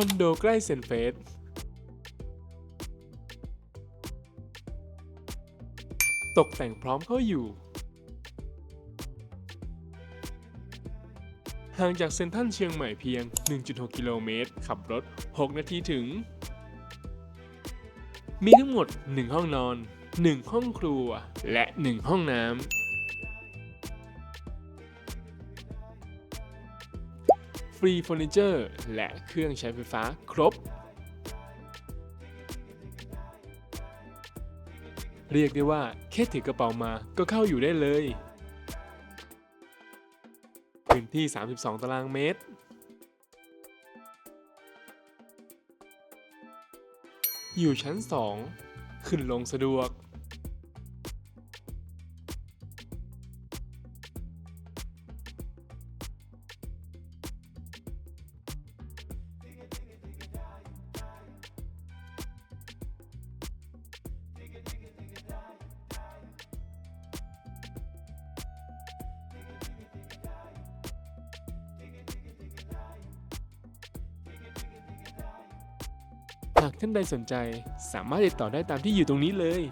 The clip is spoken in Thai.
อนโดใกล้เซนเฟสตกแต่งพร้อมเข้าอยู่ ห่างจากเซ็นทรัลเชียงใหม่เพียง 1.6 กิโลเมตร ขับรถ 6 นาทีถึง มีทั้งหมด 1 ห้องนอน 1 ห้องครัว และ 1 ห้องน้ำ ฟรีเฟอร์นิเจอร์และเครื่องใช้ไฟฟ้าครบ เรียกได้ว่าแค่ถือกระเป๋ามาก็เข้าอยู่ได้เลย พื้นที่ 32 ตารางเมตร อยู่ชั้น 2 ขึ้นลงสะดวกากท่านใดสนใจ สามารถติดต่อได้ตามที่อยู่ตรงนี้เลย